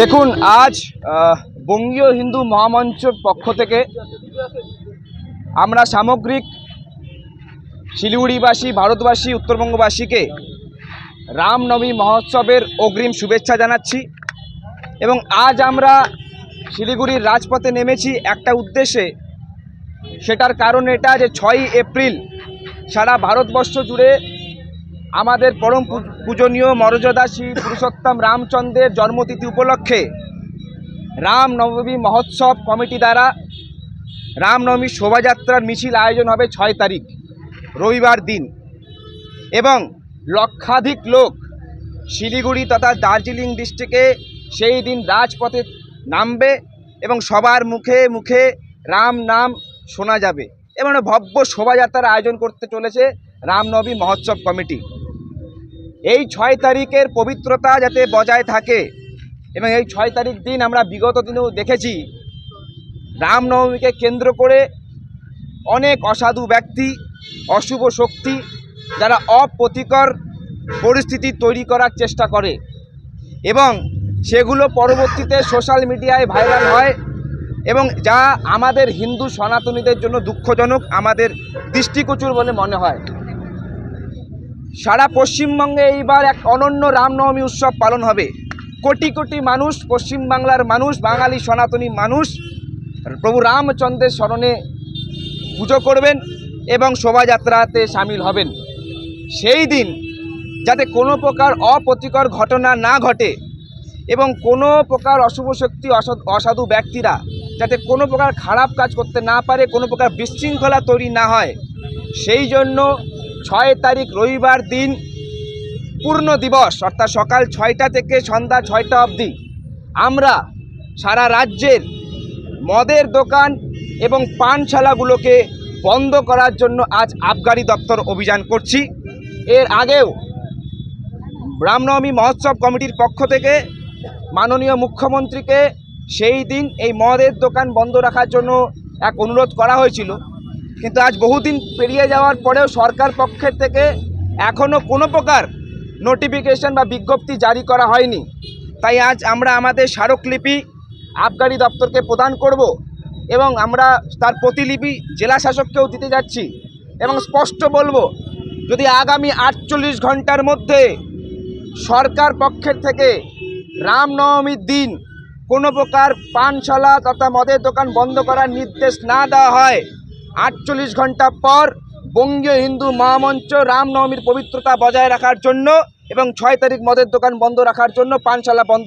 দেখুন, আজ বঙ্গীয় হিন্দু মহামঞ্চর পক্ষ থেকে আমরা সামগ্রিক শিলিগুড়িবাসী, ভারতবাসী, উত্তরবঙ্গবাসীকে রামনবমী মহোৎসবের অগ্রিম শুভেচ্ছা জানাচ্ছি এবং আজ আমরা শিলিগুড়ির রাজপথে নেমেছি একটা উদ্দেশ্যে। সেটার কারণ এটা যে ছয়ই এপ্রিল সারা ভারতবর্ষ জুড়ে আমাদের পরম পূজনীয় মর্যাদাসী পুরুষোত্তম রামচন্দ্রের জন্মতিথি উপলক্ষে রামনবমী মহোৎসব কমিটি দ্বারা রামনবমী শোভাযাত্রার মিছিল আয়োজন হবে ছয় তারিখ, রবিবার দিন। এবং লক্ষাধিক লোক শিলিগুড়ি তথা দার্জিলিং ডিস্ট্রিক্টে সেই দিন রাজপথে নামবে এবং সবার মুখে মুখে রাম নাম শোনা যাবে। এবং ভব্য শোভাযাত্রার আয়োজন করতে চলেছে রামনবমী মহোৎসব কমিটি। এই ছয় তারিখের পবিত্রতা যাতে বজায় থাকে এবং এই ছয় তারিখ দিন আমরা বিগত দিনেও দেখেছি, রামনবমীকে কেন্দ্র করে অনেক অসাধু ব্যক্তি, অশুভ শক্তি যারা অপ্রতিকর পরিস্থিতি তৈরি করার চেষ্টা করে এবং সেগুলো পরবর্তীতে সোশ্যাল মিডিয়ায় ভাইরাল হয়। এবং যা আমাদের হিন্দু সনাতনীদের জন্য দুঃখজনক, আমাদের দৃষ্টিকোচর বলে মনে হয়। সারা পশ্চিমবঙ্গে এইবার এক অনন্য রামনবমী উৎসব পালন হবে। কোটি কোটি মানুষ, পশ্চিমবাংলার মানুষ, বাঙালি সনাতনী মানুষ, প্রভু রামচন্দ্রের স্মরণে পুজো করবেন এবং শোভাযাত্রাতে সামিল হবেন। সেই দিন যাতে কোনো প্রকার অপ্রতিকর ঘটনা না ঘটে এবং কোনো প্রকার অশুভ শক্তি, অসাধু অসাধু ব্যক্তিরা যাতে কোনো প্রকার খারাপ কাজ করতে না পারে, কোনো প্রকার বিশৃঙ্খলা তৈরি না হয়। সেই জন্য ছয় তারিখ রবিবার দিন পূর্ণ দিবস, অর্থাৎ সকাল ছয়টা থেকে সন্ধ্যা ছয়টা অবধি। আমরা সারা রাজ্যের মদের দোকান এবং পানশালাগুলোকে বন্ধ করার জন্য আজ আবগারি দপ্তর অভিযান করছি। এর আগেও রামনবমী মহোৎসব কমিটির পক্ষ থেকে মাননীয় মুখ্যমন্ত্রীকে সেই দিন এই মদের দোকান বন্ধ রাখার জন্য এক অনুরোধ করা হয়েছিল। কিন্তু আজ বহুদিন পেরিয়ে যাওয়ার পরেও সরকার পক্ষের থেকে এখনও কোনো প্রকার নোটিফিকেশন বা বিজ্ঞপ্তি জারি করা হয়নি। তাই আজ আমরা আমাদের স্মারকলিপি আবগারি দপ্তরকে প্রদান করব এবং আমরা তার প্রতিলিপি জেলা শাসককেও দিতে যাচ্ছি এবং স্পষ্ট বলব, যদি আগামী আটচল্লিশ ঘণ্টার মধ্যে সরকার পক্ষের থেকে রামনবমীর দিন কোনো প্রকার পানশালা তথা মদের দোকান বন্ধ করার নির্দেশ না দেওয়া হয়। আটচল্লিশ ঘণ্টা পর বঙ্গীয় হিন্দু মহামঞ্চ রামনবমীর পবিত্রতা বজায় রাখার জন্য এবং ছয় তারিখ মদের দোকান বন্ধ রাখার জন্য পানশালা বন্ধ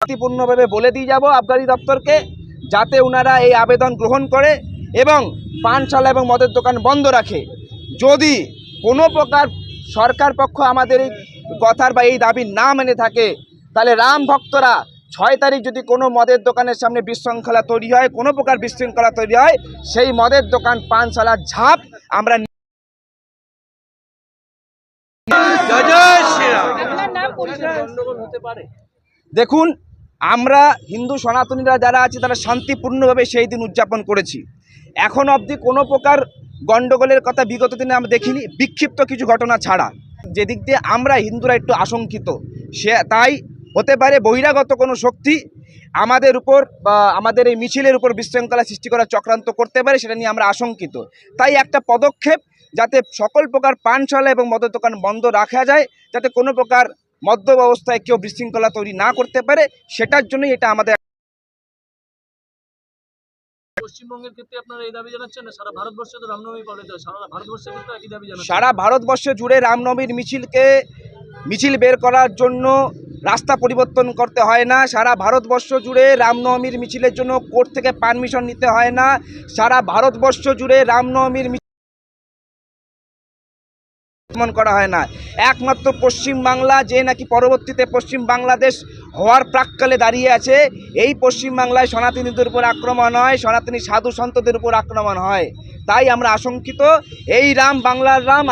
শান্তিপূর্ণভাবে বলে দিয়ে যাব আবগারি দপ্তরকে যাতে ওনারা এই আবেদন গ্রহণ করে এবং পানশালা এবং মদের দোকান বন্ধ রাখে। যদি কোনো প্রকার সরকার পক্ষ আমাদের এই কথার বা এই দাবি না মেনে থাকে তাহলে রাম ভক্তরা ছয় তারিখ যদি কোনো মদের দোকানের সামনে বিশৃঙ্খলা তৈরি হয় কোনো প্রকার বিশৃঙ্খলা তৈরি হয় সেই মদের দোকান পানশালার ঝাঁপ আমরা দেখুন আমরা হিন্দু সনাতনীরা যারা আছি তারা শান্তিপূর্ণভাবে সেই দিন উদযাপন করেছি। এখন অবধি কোনো প্রকার গণ্ডগোলের কথা বিগত দিনে আমরা দেখিনি বিক্ষিপ্ত কিছু ঘটনা ছাড়া। যেদিক দিয়ে আমরা হিন্দুরা একটু আশঙ্কিত সে তাই হতে পারে বহিরাগত কোনো শক্তি আমাদের উপর বা আমাদের এই মিছিলের উপর বিশৃঙ্খলা সৃষ্টি করার চক্রান্ত করতে পারে সেটা নিয়ে আমরা আশঙ্কিত। তাই একটা পদক্ষেপ যাতে সকল প্রকার পানশালা এবং মদের দোকান বন্ধ রাখা যায় যাতে কোনো প্রকার মদ্য ব্যবস্থায় কেউ বিশৃঙ্খলা তৈরি না করতে পারে সেটার জন্যই এটা আমাদের পশ্চিমবঙ্গের ক্ষেত্রে আপনারা এই দাবি জানাচ্ছেন সারা ভারতবর্ষে তো রামনবমী পালিত হয়। সারা ভারতবর্ষের ক্ষেত্রে একই দাবি জানাচ্ছেন। সারা ভারতবর্ষ জুড়ে রামনবমীর মিছিলকে মিছিল বের করার জন্য রাস্তা পরিবর্তন করতে হয় না, সারা ভারতবর্ষ জুড়ে রামনবমীর মিছিলের জন্য কোর্ট থেকে পারমিশন নিতে হয় না, সারা ভারতবর্ষ জুড়ে রামনবমীর মন করা হয় না। একমাত্র পশ্চিম বাংলা যে নাকি পরবর্তীতে পশ্চিম বাংলাদেশ হওয়ার প্রাককালে দাঁড়িয়ে আছে, এই পশ্চিম বাংলায় সনাতনীদের উপর আক্রমণ হয়, সনাতনী সাধু সন্তদের উপর আক্রমণ হয়। তাই আমরা আশঙ্কিত, এই রাম বাংলার রাম